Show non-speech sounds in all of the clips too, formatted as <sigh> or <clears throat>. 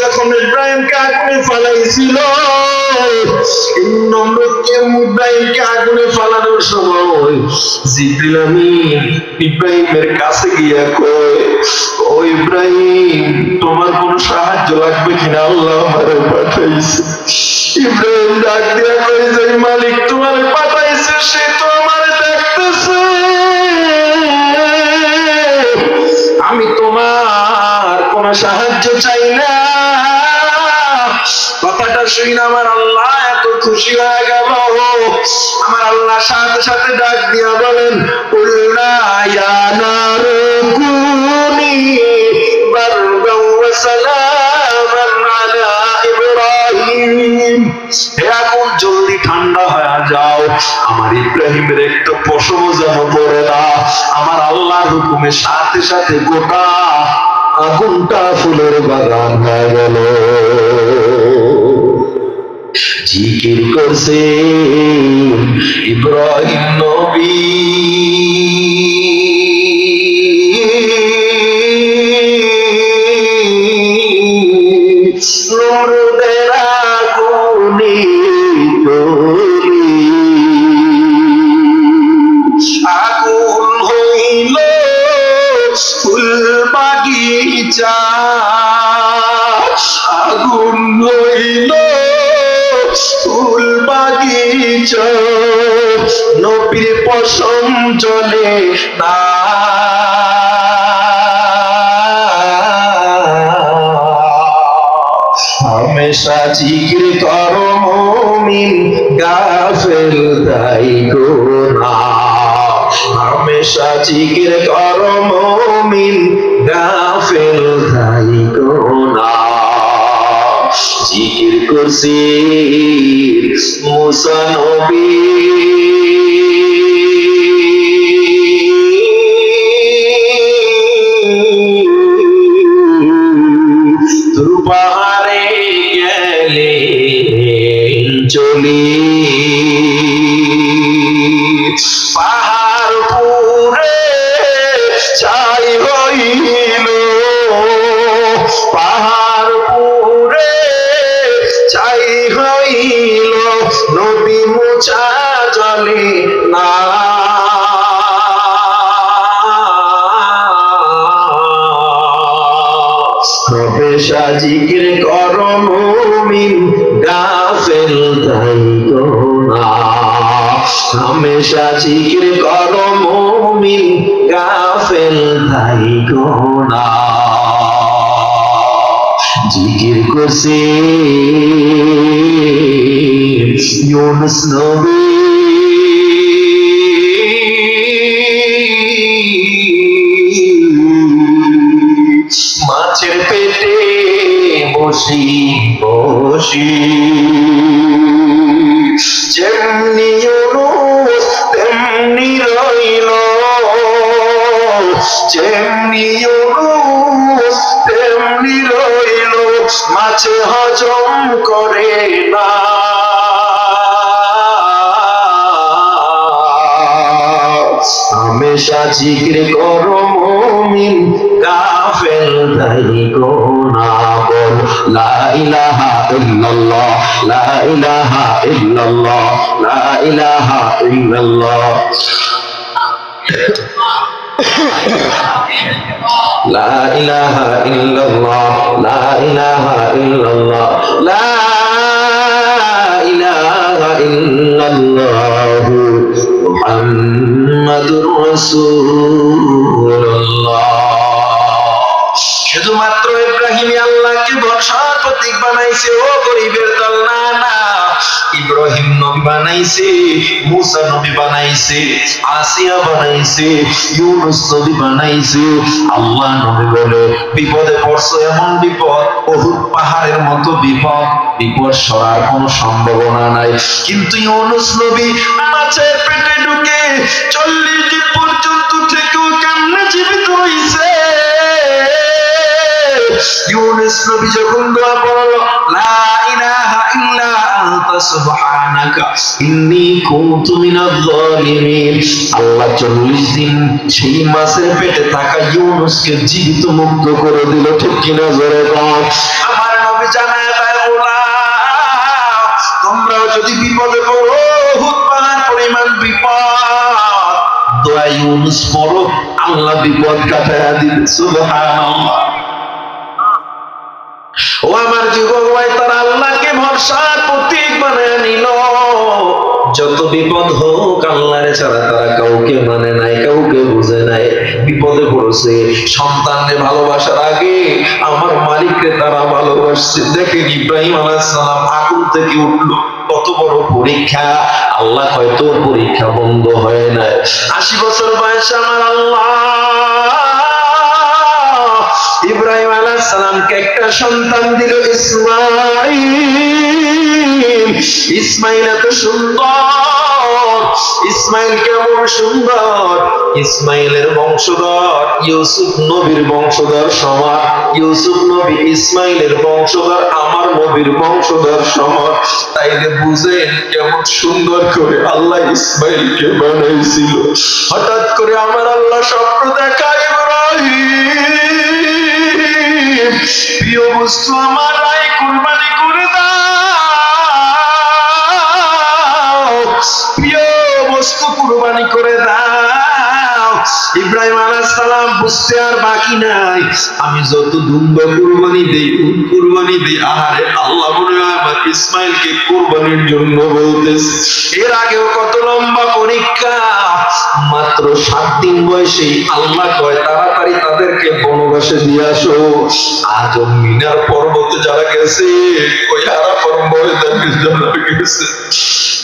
যখন ইব্রাহিমকে আগুনে ফালাইছিল ইব্রাহিমকে আগুনে ফালানোর সময় ইব্রাহিমের কাছে গিয়া কয়, ও ইব্রাহিম, তোমার কোনো সাহায্য লাগবে কিনা? আল্লাহ আমারে পাঠাইছে। ইব্রাহিম ডাক দিয়া কয়, যে মালিক তোমার পাঠাইছে, সে তো আমারে দেখতেছে। কোন সাহায্য চাই না। কথাটা শুই না আমার আল্লাহ এত খুশি হয়ে গেল। আমার আল্লাহ সাথে সাথে ডাক দিয়া বলেন জলদি ঠান্ডা হয়ে যাও। আমার ইব্রাহিমের একটু পশম যেন পড়ে না। আমার আল্লাহর হুকুমের সাথে সাথে গোটা আগুনটা ফুলের বাগান হয়ে গেল। জিকির করছে ইব্রাহিম নবী। বাগিচা নবীর পশম চলে না। হমেশা জিকির করো গাফেল তাই গোনা হমেশা জিকির করো করছি মুসা নবী। গাফেল তাই গোনা হমেশা জিকির কর মুমিন গাফেল তাই গোনা জিকির করছে ইউনুস নবী মাছের পেটে বসি বসি জিকির করো মুমিন কাফেল তাই গোনা বল। লা ইলাহা ইল্লাল্লাহ, লা ইলাহা ইল্লাল্লাহ, লা ইলাহা ইল্লাল্লাহ। লা ইলাহা ইল্লাল্লাহ, লা ইলাহা ইল্লাল্লাহ, লা ইলাহা ইল্লাল্লাহ। মুহাম্মাদুর রাসূলুল্লাহ শুধুমাত্র ইব্রাহিম আল্লাহকে ভরসার প্রতীক বানাইছে ও গরিবের দল না না। ইব্রাহিম নবী বানাইছে, মুসা নবী বানাইছে, আসিয়া বানাইছে, ইউনুস নবী বানাইছে। আল্লাহ নবী বলে, বিপদে পড়ছো এমন বিপদ? বহুত পাহাড়ের মতো বিপদ। বিপদ সরার কোনো সম্ভাবনা নাই। কিন্তু ইউনুস নবী মাছের পেটে ঢুকে চল্লিশ দিন পর্যন্ত থেকেও কেমনে জীবিত হইছে ইউনুস নবী যখন দোয়া পড়ল, লা সুবহানাকা কুনতু আল্লাহ 40 দিন সেই মাছের পেটে থাকা জীবিত মুক্ত করে দিল, ঠিক কিনা জোরে আমার নবী জানায় তোমরাও যদি বিপদে পড়ো, হুদ পরিমাণ বিপদ। দোয়া ইউনুস পড়ো, আল্লাহ বিপদ কাটায়া দিবে, সুবহানাল্লাহ। ও আমার যুবক ভাই, তারা আল্লাহকে ভরসার প্রতীক বানায় নিল। যত বিপদ হোক, আল্লাহরে ছাড়া তারা কাউকে মানে নাই, কাউকে বুঝে নাই। বিপদে পড়েছে, সন্তানকে ভালোবাসার আগে আমার মালিককে তারা ভালোবাসছে। দেখেন ইব্রাহিম সালাম আগুন থেকে উঠল। কত বড় পরীক্ষা। আল্লাহ হয়তো পরীক্ষা বন্ধ হয় নাই। আশি বছর বয়সে আমার আল্লাহ একটা সন্তান দিল ইসমাইল। ইসমাইল এত সুন্দর। ইসমাইল কেমন সুন্দর? ইসমাইলের বংশধর, ইউসুফ নবীর বংশধর সমান। ইউসুফ নবী ইসমাইলের বংশধর, আমার নবীর বংশধর সমান। তাইলে বুঝেন কেমন সুন্দর করে আল্লাহ ইসমাইলকে বানাইছিল। হঠাৎ করে আমার আল্লাহ স্বপ্ন দেখায় ইব্রাহিম। প্রিয় বস্তু আমার রায় কুরবানি করে দাও। প্রিয় বস্তু কুরবানি করে দাও। ইব্রাহিম আলাইহিস সালাম বুঝতে আর বাকি নাই। আমি যত দুম্বা কুরবানি দেই উট কুরবানি দেই, আহারে আল্লাহ মনে হয় আমার ইসমাইলকে কুরবানির জন্য বলতেছে। এর আগেও কত লম্বা পরীক্ষা। মাত্র সাত দিন আল্লাহ কয়, তাড়াতাড়ি তাদেরকে বনবাসে দিয়ে আসো। মিনার পর্বতে যারা গেছে, ওই আরাফার ময়দানে যারা গেছে।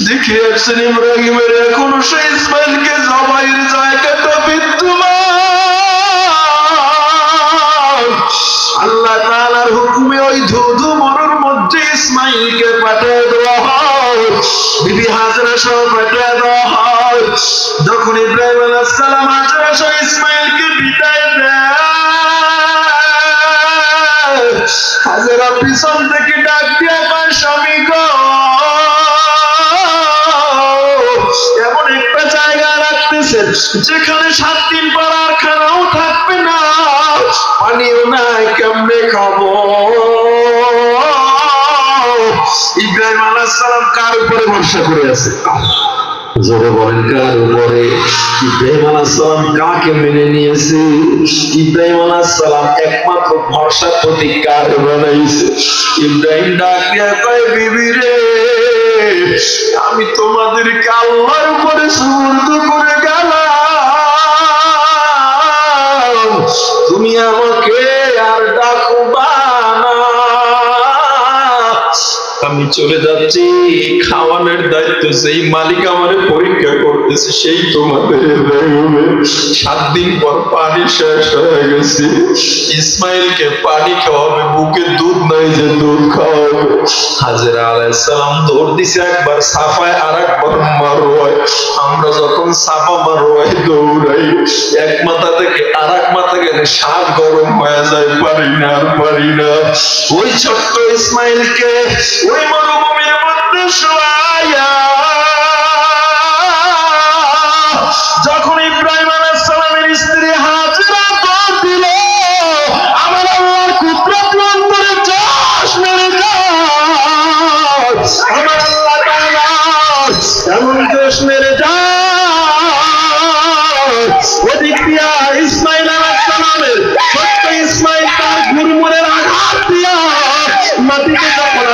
দেখে আসছেন ইব্রাহিমের এখনও সে ইসমাইলকে বিদ্যমান। আল্লাহ হুকুমে ওই ধুধু মরুর মধ্যে ইসমাইলকে পাঠিয়ে দেওয়া হয়। বিবি হাজরা সহ দেওয়া হয় যখন ইব্রাহিম হাজরা সহ ইসমাইলকে বিদায় দেয় হাজরা পিছন থেকে ডাক দিয়ে আমার স্বামী গো এমন একটা জায়গা রাখতেছেন যেখানে সাত দিন পর আর খানাও থাকবে না, পানিও নাই, কেমনে খাব? ইব্রাহিম আলাইহিস সালাম কার উপরে ভরসা করে আছে? জোরে বলেন, কার উপরে? ইব্রাহিম কাকে মেনে নিয়েছে? ইব্রাহিম একমাত্র প্রতীক কার বানাইছে ইব্রাহিম কয়, বিবি রে, আমি তোমাদেরকে আল্লাহর উপরে সুবর্দ করে গেলাম। তুমি আমাকে চলে যাচ্ছি। খাওয়ানোর দায়িত্ব সেই মালিক আমারে পরীক্ষা করতেছে, সেই তোমাদের সাত দিন পর পানি শেষ হয়ে গেছে। ইসমাইলকে পানি খাওয়াবে, বুকে দুধ নাই যে দুধ খাওয়াবে। হাজরা আলাইসালাম দৌড় দিছে একবার, সাফায় আর একবার মারোয় আমরা যখন সাফা মারোয় দৌড়াই, এক মাথা থেকে আর এক মাথা গেলে সাপ গরম হয়ে যায়, পারি না পারি না। ওই ছোট্ট ইসমাইলকে ওই মরুভূমির মধ্যে শোয়াইয়া যখন ইব্রাহিম স্ত্রী হাজরা দিল আমার আল্লাহর কুদরত অন্তরে চাষ মেরে যায় আমার আল্লাহ এমন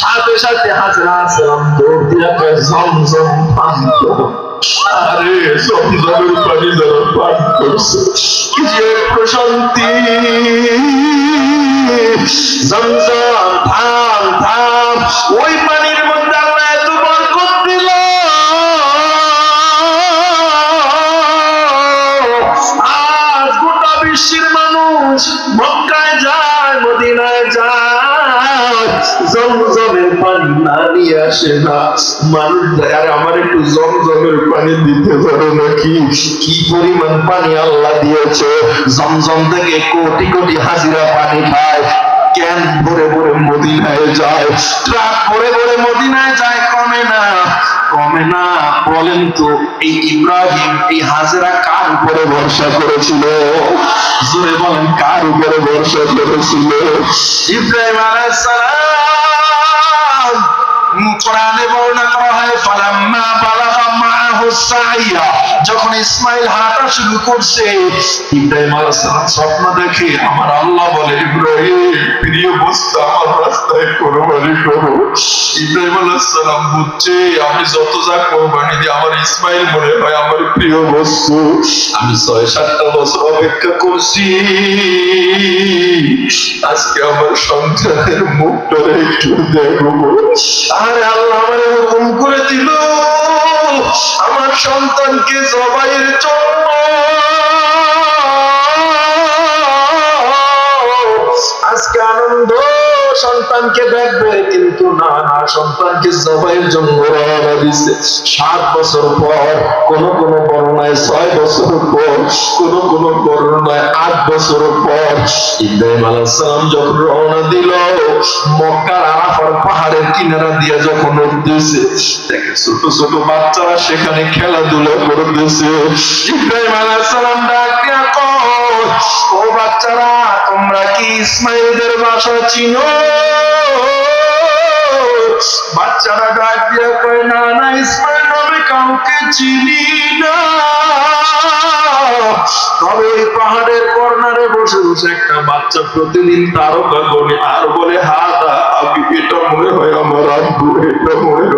সাথে সাথে হাজরা আসলাম, দৌড় দিয়ে জমজম পান। আরে জমজমের পানি যারা পান করছে যে প্রশান্তি জমজম ধাম ধাম, ওই পানির পানি আসে না মানুষ আর আমার একটু পানি দিতে নাকি কি পরিমাণ পানি আল্লাহ দিয়েছে থেকে কোটি কোটি হাজিরা পানি খায়। ক্যান ভরে ভরে মদিনায় যায়? ট্রাক ভরে ভরে মদিনায় যায় কমে না। কমে না। বলেন তো এই ইব্রাহিম এই হাজেরা কার উপরে ভরসা করেছিল বলেন কার উপরে ভরসা করেছিল ইব্রাহিম আলাইহিস সালাম কোরআনে বর্ণনা করা হয় ফালাম্মা যখন ইসমাইল হাঁটা শুরু করছে, ইব্রাহিম আলাইহিস স্বপ্ন দেখে আমার আল্লাহ বলে, ইব্রাহিম, প্রিয় বস্তু, আমার রাস্তায় কোরবানি করো। ইব্রাহিম আলাইহিস বুঝছে আমি যত যা কোরবানি দিই, আমার ইসমাইল মনে হয় আমার প্রিয় বস্তু। আমি ছয় সাতটা বছর অপেক্ষা করছি। আজকে আমার সন্তানের মুখটা একটু দেখব আরে আল্লাহ আমার করে দিল। আমার সন্তানকে জবাইয়ের জন্য। আজকে আনন্দ। সন্তানকে দেখবে, কিন্তু না না, সন্তানকে জবাইয়ের জন্য রওনা দিছে। সাত বছর পর, কোন কোন বর্ণায় ছয় বছর পর, কোন কোন বর্ণায় আট বছর পর, ইব্রাহিম আলাইহিস সালাম যখন রওনা দিল, মক্কার আরাফার পাহাড়ের কিনারা দিয়ে যখন উঠতেছে দেখে ছোট ছোট বাচ্চারা সেখানে খেলাধুলা করতেছে। ইব্রাহিম আলাইহিস সালাম ডাক ও বাচ্চারা, তোমরা কি ইসমাইলদের বাসা চিনো? বাচ্চারা ডাক দিয়া কয়, না না, ইসমাইল নামে কাউকে চিনি না। তবে ওই পাহাড়ের কর্নারে বসে বসে একটা বাচ্চা প্রতিদিন তারকা গনে আর বলে হা দা আমি এটা মনে হয় আমার আব্বু, এটা মনে হয়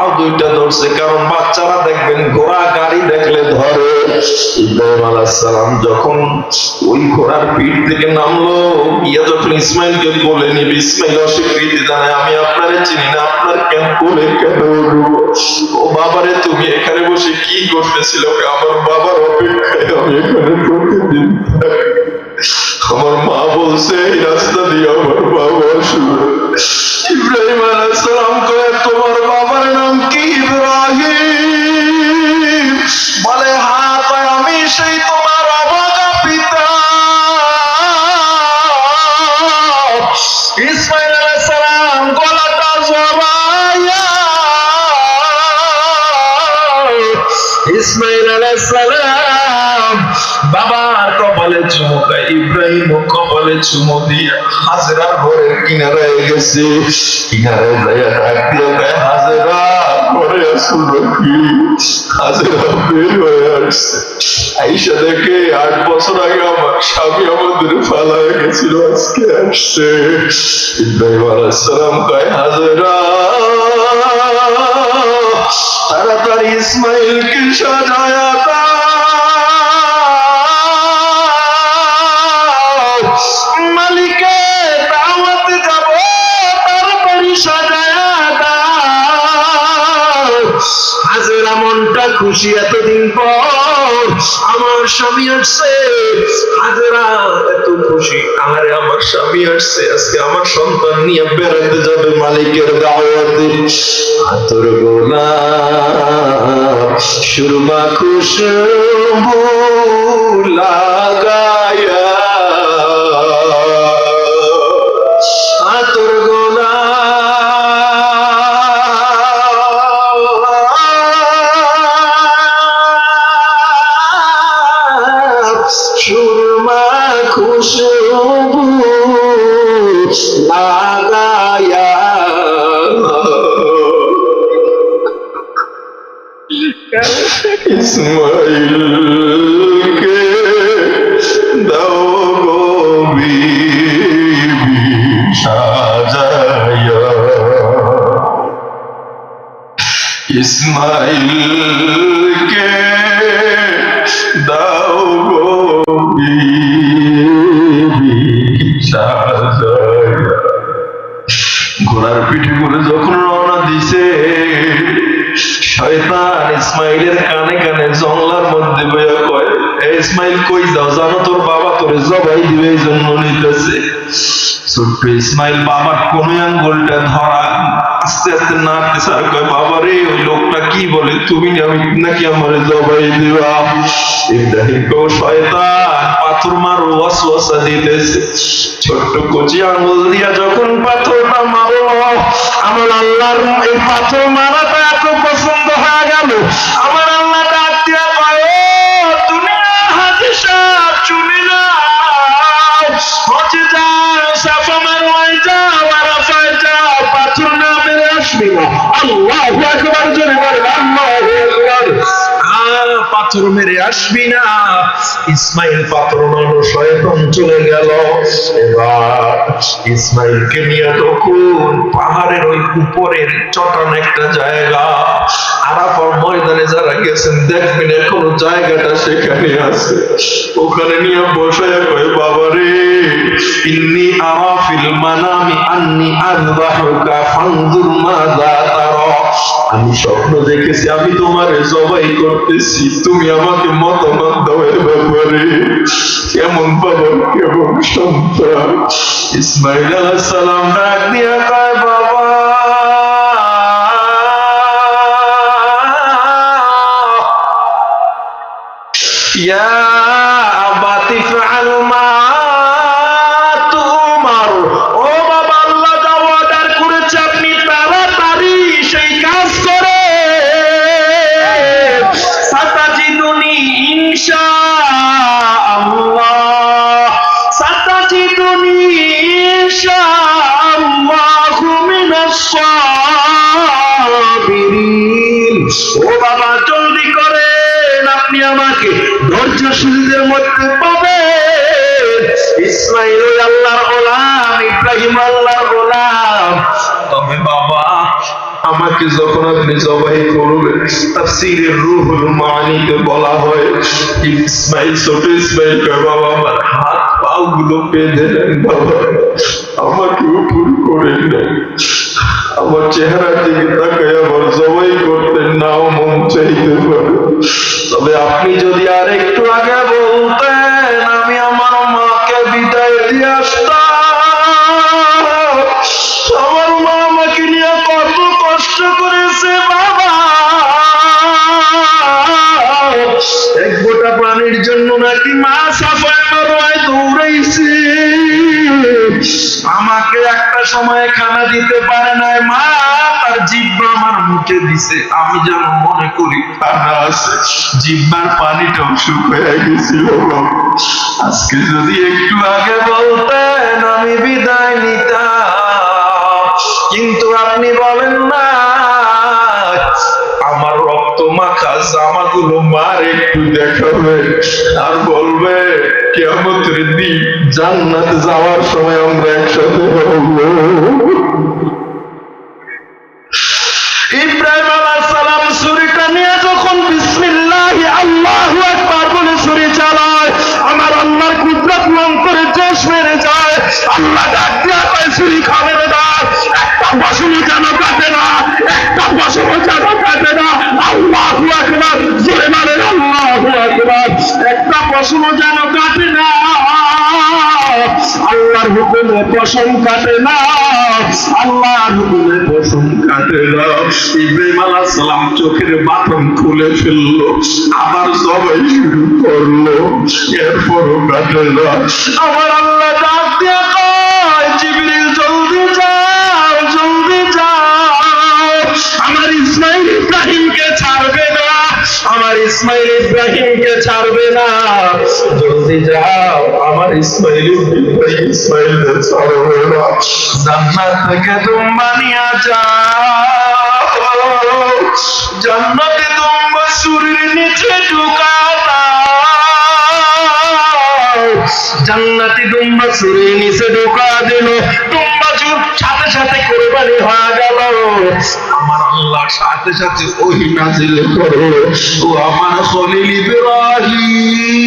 দুইটা ধরছে, কারণ বাচ্চারা দেখবেন ঘোড়া গাড়ি দেখলে ধরে। ইব্রাহিম আলাইহিস সালাম যখন ওই ঘোড়ার পিঠ থেকে নামলো, গিয়া যখন ইসমাইলকে বলে নিবি ইসমাইল, অস্বীকৃতি জানায় আমি আপনারে চিনি না, আপনার কেন কোলে কেন ও বাবারে, তুমি এখানে বসে কি করতেছিল? আমার বাবার অপেক্ষায় আমি এখানে প্রতিদিন আমার মা বলছে, এই রাস্তা দিয়ে আমার বাবা আসবে। ইব্রাহিম আলাইসালাম ইসমাইল আলাইসালাম বাবার কপালে চুমু দেয়, ইব্রাহিম কপালে চুমু দিয়ে হাজরা ঘরের কিনারায় গেছে। কিনারায় যাইয়া ডাক দিয়ে হাজরা ঘরে আসুন হাজরা বের হয়ে আসছে। আইসা দেখে আট বছর আগে আমার স্বামী আমাদের গেছিল, আজকে আসছে। ইব্রাহিম আলাইসালাম কয়, হাজরা তাড়াতাড়ি ইসমাইলকে সাজায়া মালিকে দাওয়াত যাব তাড়াতাড়ি মনটা খুশি এতদিন পর আমার স্বামী আসছে। হাজেরা এত খুশি। আরে আমার স্বামী আসছে, আজকে আমার সন্তান নিয়ে বেড়াতে যাবে মালিকের দাওয়াতে। আতর গোলা সুরমা খুশবু লাগায়া ইসমাইলকে দাও গো ঘোড়ার পিঠে করে যখন রওনা দিছে, শয়তান ইসমাইলের কানে কানে জঙ্গলার মধ্যে বইয়া কয়, "এ ইসমাইল কই যাও? জানো তোর বাবা তোরে জবাই দিবে, এই জন্য নিতেছে। ছোট্ট ইসমাইল বাবার আঙ্গুলটা ধরা, আস্তে আস্তে নাড়তেছে আর কয়, বাবা রে, ওই লোকটা কি বলে? তুমি নাকি আমার জবাই ইব্রাহিম শয়তান, পাথর মারো, ওয়াসওয়াসা দিতেছে। ছোট্ট কচি আঙ্গুল দিয়া যখন পাথরটা মারো, আমার আল্লাহর এই পাথর মারাটা এত পছন্দ হয়ে গেল। আমার আল্লাহ আল্লাহু আকবার জোরে বলেন আল্লাহু আকবার আহ, পাথর মেরে আসবি না। ইসমাইল পাথর মারলো শয়তান চলে গেল। এবার ইসমাইলকে নিয়ে তখন পাহাড়ের ওই উপরের চটান একটা জায়গা, আরাফার ময়দানে যারা গেছেন দেখবেন এখনও জায়গাটা সেখানে আছে। ওখানে নিয়ে বসে কয়, বাবা রে, ইন্নি আরাফিল মানামি আন্নি আযবাহুকা, ফানজুর মাযা তারা। আমি স্বপ্ন দেখেছি, আমি তোমারে জবাই করতেছি। তুমি আমাকে মতামত দাও এর ব্যাপারে কেমন বাবা কেমন সন্তান ইসমাইল আলাইহিস সালাম ডাক দিয়া কয়, বাবা ও বাবা, আল্লাহ যা অর্ডার করেছে আপনি তাড়াতাড়ি সেই কাজ করে। আমাকে যখন আপনি জবাই করবেন তাফসীরের রূহুল মানিতে বলা হয়, ইসমাইল ছোট ইসমাইল কয় বাবা আমার হাত পাও গুলো বেঁধে নেন বাবা। আমাকে উপর করে নেন। আমার চেহারা দিকে তাকাই আবার জবাই করতে নাও মন চাইতে পারে। তবে আপনি যদি আর সময় খানা দিতে পারে নাই, মা তার জিব্বা আমার মুখে দিছে। আমি যেন মনে করি খানা আছে জিব্বার পানিটাও শুকিয়ে গেছিল আজকে যদি একটু আগে বলতেন আমি বিদায় নিতাম, কিন্তু আপনি বলেন না আমার রক্ত মাখা জামাগুলো মার, একটু দেখাবে। আর বলবে কেমতের দিন জান্নাত যাওয়ার সময় আমরা একসাথে হব। ইব্রাহিম আলাইহিস সালাম ছুরিটা নিয়ে যখন বিসমিল্লাহ আল্লাহু আকবার বলে ছুরি চালায় বসনও যেন কাটে না, আল্লাহর হুকুমে পশম কাটে না, আল্লাহর হুকুমে পশম কাটে না। ইব্রাহিম আলাইহিস সালাম চোখের বাটন খুলে ফেলল, আবার সবাই শুরু করল, এরপরও কাটে না। আমার আল্লাহ ডাক দিয়ে জিবরিল আমার ইসমাইল ইব্রাহিমকে ছাড়বে না। জলদি যাও, আমার ইসমাইল ইব্রাহিম ইসমাইল ছাড়বে না। জান্নাত থেকে তোমরা নিয়ে যাও, জান্নাতে তোমরা সুরের নিচে ঢুকা দাও জান্নাতি দুম্বা সুরের নিচে ঢুকা দিল চুপ সাথে সাথে কোরবানি হয়ে। আমার আল্লাহ সাথে সাথে ওই নাজিল করো। ও আমার খলিল ইব্রাহিম,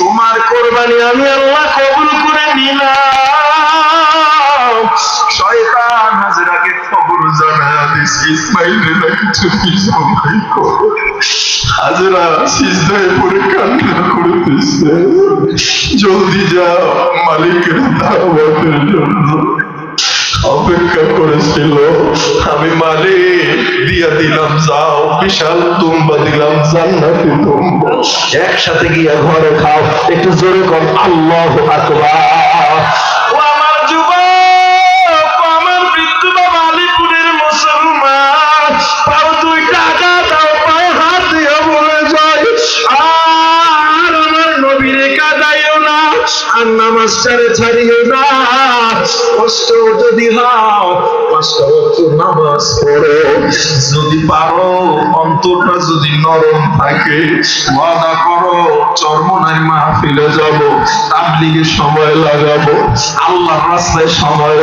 তোমার কোরবানি আমি আল্লাহ কবুল করে নিলাম। শয়তান হাজরাকে খবর জানায় দিছে ইসমাইলের নাকি চুপি জমাই হাজরা সিজদায় পড়ে কান্না করতেছে, জলদি যাও মালিকের দাওয়াতের জন্য। অপেক্ষা করেছিল। আমি মালিক দিয়া দিলাম, যাও। বিশাল তুম্বা দিলাম, জান্নাতি তুম্বা। একসাথে গিয়া ঘরে খাও। একটু জোরে কর, আল্লাহ আকবার। আর নামাজটারে ছাড়িও না। কষ্ট হচ্ছে যদি পারো, অন্তরটা যদি নরম থাকে, ওয়াদা করো মাহফিলে যাব, তাবলিগে সময় লাগাবো আল্লাহ রাস্তায় সময়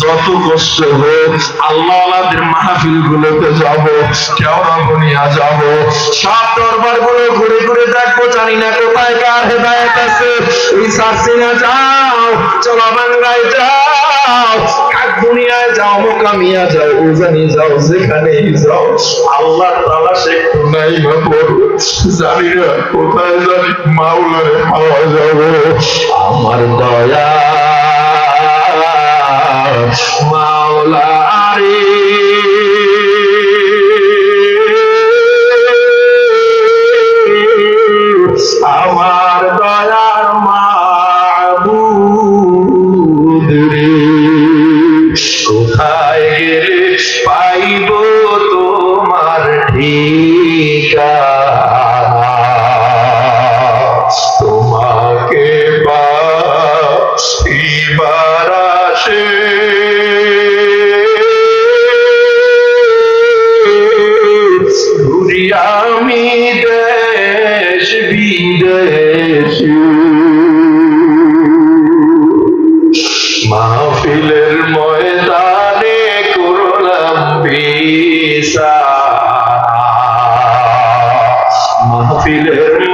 যত কষ্ট হোক আল্লাহ মাহফিল গুলোতে যাব, কেওড়া বনিয়া যাব। সব দরবারগুলো ঘুরে ঘুরে দেখব, জানি না কোথায় কার হেদায়ত আছে। সারসিনা, যাও, চলা বাংলায় যাও, কাক দুনিয়ায় যাও মোকামিয়া যাও, উজানি যাও, যেখানেই যাও আল্লাহ তালা সে একটু নাই বা পড়ো জানি না, কোথায় জানি মাওলারে পাওয়া যাবে। আমার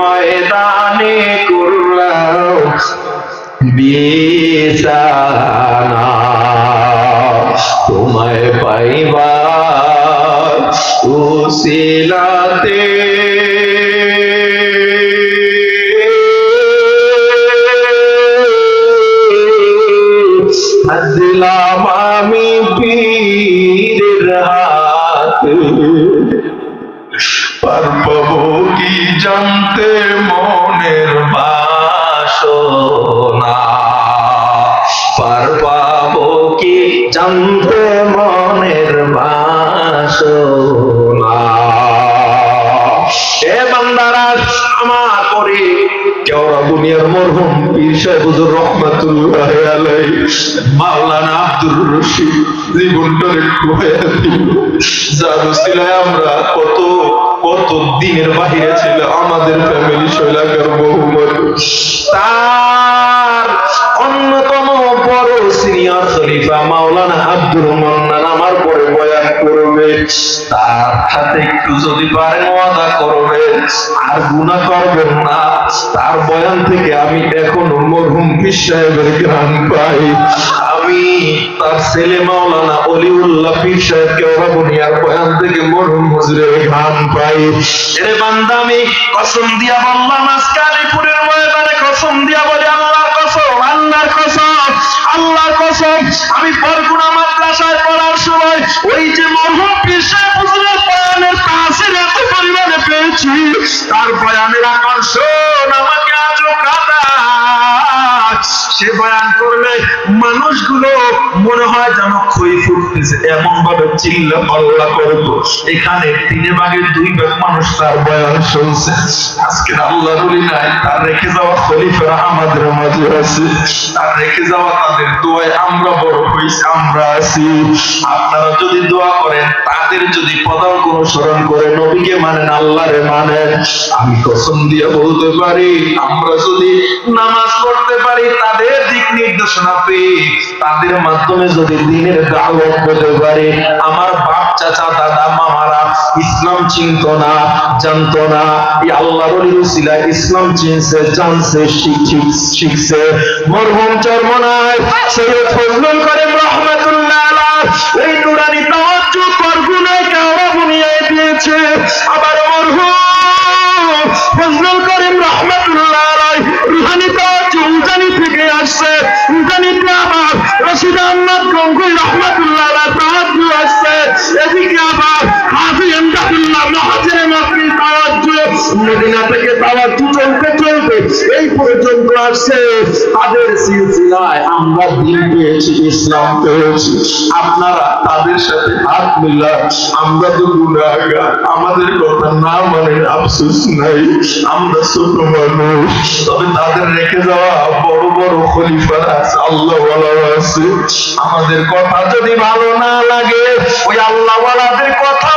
ময়দানে করলাম বিছানা। তোমায় পাইবা উসিলাতে আমরা, কত কত দিনের বাহিরে ছিল, আমাদের ফ্যামিলি শৈলাকার তার অন্যতম বড় সিনিয়র খলিফা মাওলানা আব্দুর মান্নান আমার পরে বয়ান করবে, তার হাতে একটু যদি পারেন ওয়াদা করবেন আর গুণা করবেন না। তার বয়ান থেকে আমি এখনও মরহুম সাহেবের জ্ঞান পাই। আমি তার ছেলে মাওলানা অলিউল্লাহ পীর সাহেবকে ওরাবনিয়ার বয়ান থেকে মরহুম হুজুরের পাই। এরে বান্দা, আমি কসম দিয়া বললাম ময়দানে কসম দিয়া বলে কসম, আল্লাহর কসম আল্লাহর কসম। আমি মাদ্রাসায় পড়ার সময় ওই যে মরহুম সাহেব হুজুরের বয়ানের তাসির এত পরিমাণে পেয়েছি। তার বয়ানের আকর্ষণ আমাকে সে বয়ান করলে মানুষগুলো মনে হয় যেন খই ফুটতেছে। এমন ভাবে চিল্লা পাল্লা করব এখানে তিনে ভাগের দুই ভাগ মানুষ তার বয়ান শুনছে। আজকে আল্লাহ রুলি নাই, তার রেখে যাওয়া খলিফারা আমাদের মাঝে আছে। তার রেখে যাওয়া তাদের দোয়ায় আমরা বড় হয়েছি, আমরা আছি। আপনারা যদি দোয়া করেন, তাদের যদি পদাঙ্ক অনুসরণ করে নবীকে মানেন, আল্লাহরে মানেন। আমি কসম দিয়ে বলতে পারি, আমরা যদি নামাজ পড়তে পারি তাদের দিক নির্দেশনা পেয়ে তাদের মাধ্যমে যদি দিনের দাওয়াত পেতে পারে, আমার বাপ, চাচা, দাদা, মামারা ইসলাম চিনত না, জানতো না। এই আল্লাহর ইসলাম চিনছে, জানছে শিখ- শিখছে। মরহুম সৈয়দ ফজলুল করিম এই নুরানি দিয়েছে। আবার মরহুম ফজলুল মদিনা থেকে তাওয়াজ্জু চলতে চলতে এই পর্যন্ত আসছে তাদের সিলসিলায়। আমরা দিন পেয়েছি, ইসলাম পেয়েছি। আপনারা তাদের সাথে হাত মিলা আমরা তো গুণাগার আমাদের কথা না মানে আফসোস নাই। আমরা ছোট মানুষ। তবে তাদের রেখে যাওয়া বড় বড় খলিফারা আছে আল্লাহ আছে। আমাদের কথা যদি ভালো না লাগে, ওই আল্লাহ কথা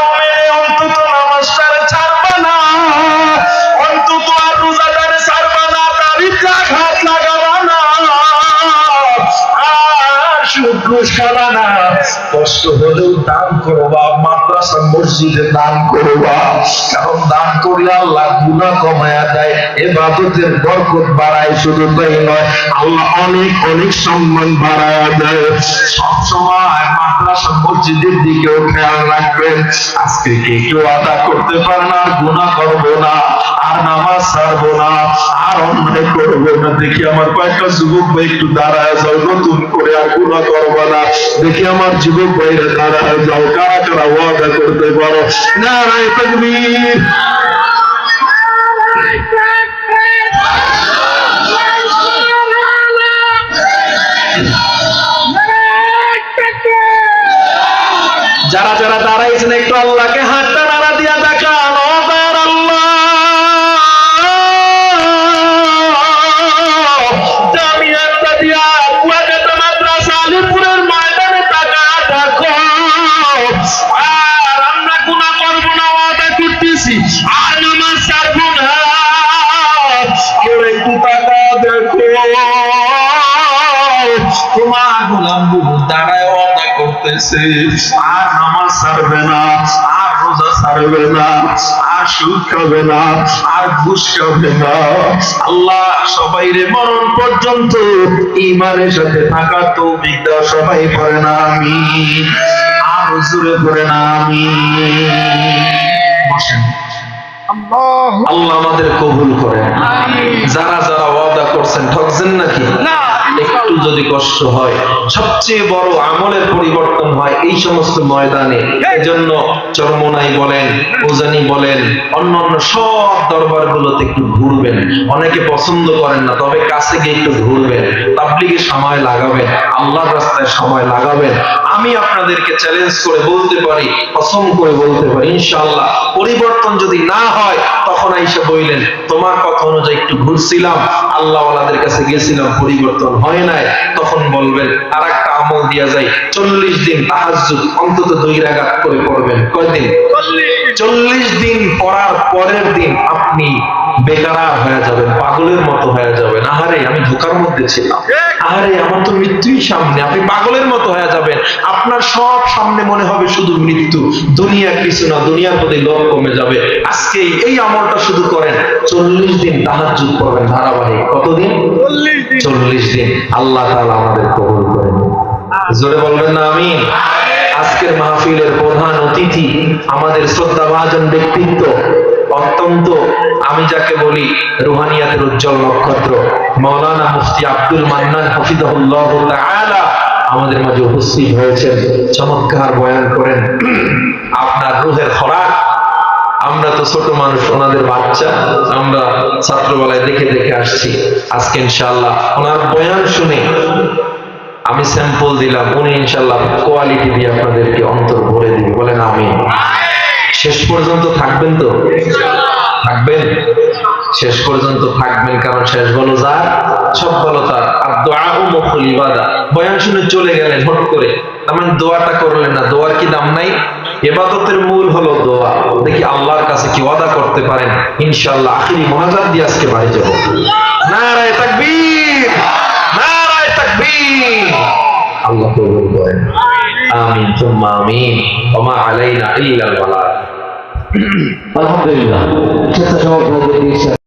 কষ্ট হলেও দান করবা মাদ্রাসা মসজিদে দান করবা কারণ দান করলে আল্লাহ গুণা কমায়া দেয়, এবাদতের বরকত বাড়ায়, শুধু তাই নয়, আল্লাহ অনেক অনেক সম্মান দেয়। সব সময় মাদ্রাসা মসজিদের দিকেও খেয়াল রাখবেন। আজকে কে কেউ আদা করতে পারে না গুণা করব না? আর নামাজ ছাড়বো না আর অন্যায় করব না দেখি আমার কয়েকটা যুবক ভাই একটু দাঁড়ায় যাও নতুন করে আর গুণা করব না দেখি আমার যুবক ভাইরা দাঁড়ায় যাও কারা কারা ওয়াদা করতে পারো না রায় তকবীর যারা যারা দাঁড়াইছেন একটু আল্লাহকে হাতটা দাঁড়ায় ওয়াদা করতেছে আর নামাজ ছাড়বে না আর রোজা ছাড়বে না আর সুদ খাবে না আর ঘুষ খাবে না। আল্লাহ সবাই রে মরণ পর্যন্ত ইমানের সাথে থাকা তো বিদ্যা সবাই করে না আমি আর করে না আমি বসেন। আল্লাহ আমাদের কবুল করেন। যারা যারা ওয়াদা করছেন ঠকছেন নাকি? একটু যদি কষ্ট হয় সবচেয়ে বড় আমলের পরিবর্তন হয় এই সমস্ত ময়দানে। এজন্য চরমনাই বলেন উজানি বলেন অন্যান্য সব দরবার গুলোতে একটু ঘুরবেন। অনেকে পছন্দ করেন না তবে কাছে গিয়ে একটু ঘুরবেন। তাবলিগে সময় লাগাবেন আল্লাহর রাস্তায় সময় লাগাবেন। আমি আপনাদেরকে চ্যালেঞ্জ করে বলতে পারি কসম করে বলতে পারি ইনশাআল্লাহ পরিবর্তন যদি না হয় তখন আইসা বইলেন তোমার কথা অনুযায়ী একটু ঘুরছিলাম আল্লাহওয়ালাদের কাছে গেছিলাম পরিবর্তন হয় নাই তখন বলবেন আর একটা আমল দিয়া যায় চল্লিশ দিন তাহাজ অন্তত দুই রাগাত করে পড়বেন। কয়দিন? চল্লিশ দিন পড়ার পরের দিন আপনি বেকারা হয়ে যাবেন পাগলের মতো হয়ে যাবেন আহারে আমি ধোকার মধ্যে ছিলাম। আহারে আমার তো মৃত্যুই সামনে। আপনি পাগলের মতো হয়ে যাবেন। আপনার সব সামনে মনে হবে শুধু মৃত্যু। দুনিয়া কিছু না দুনিয়ার প্রতি লোভ কমে যাবে। আজকে এই আমলটা শুধু করেন। চল্লিশ দিন তাহাজ্জুদ করবেন ধারাবাহিক। কতদিন? চল্লিশ দিন। আল্লাহ তাআলা আমাদের কবুল করেন জোরে বলবেন না আমি আজকের মাহফিলের প্রধান অতিথি আমাদের শ্রদ্ধা ভাজন ব্যক্তিত্ব অত্যন্ত আমি যাকে বলি রুহানিয়াতের উজ্জ্বল নক্ষত্র মৌলানা মুফতি আব্দুল মান্নান হাফিজাহুল্লাহ তাআলা আমাদের মাঝে উপস্থিত হয়েছেন। চমৎকার বয়ান করেন। আপনার রুহের খোরাক, আমরা তো ছোট মানুষ, ওনাদের বাচ্চা, আমরা ছাত্রবেলায় দেখে দেখে আসছি। আজকে ইনশাআল্লাহ ওনার বয়ান শুনে আমি স্যাম্পল দিলাম, উনি ইনশাল্লাহ কোয়ালিটি দিয়ে আপনাদেরকে অন্তর ভরে দিবে। বলেন আমি শেষ পর্যন্ত থাকবেন তো? থাকবেন? শেষ পর্যন্ত থাকবেন কারণ শেষ বলো যার সব বলো তার আর দোয়া ও ইবাদা। বয়ান শুনে চলে গেলেন হট করে। তার মানে দোয়াটা করলেন না। দোয়ার কি দাম নাই? এবাদতের মূল হলো দোয়া। দেখি আল্লাহর কাছে কি ওয়াদা করতে পারেন। ইনশাআল্লাহ আখিরি মহাজাত দিয়ে আজকে বাড়ি যাব। নারায় তাকবীর! নারায় তাকবীর! আল্লাহ কবুল করেন। آمين. ثم آمين. وما علينا إلا البلاغ. <clears throat> الحمد لله.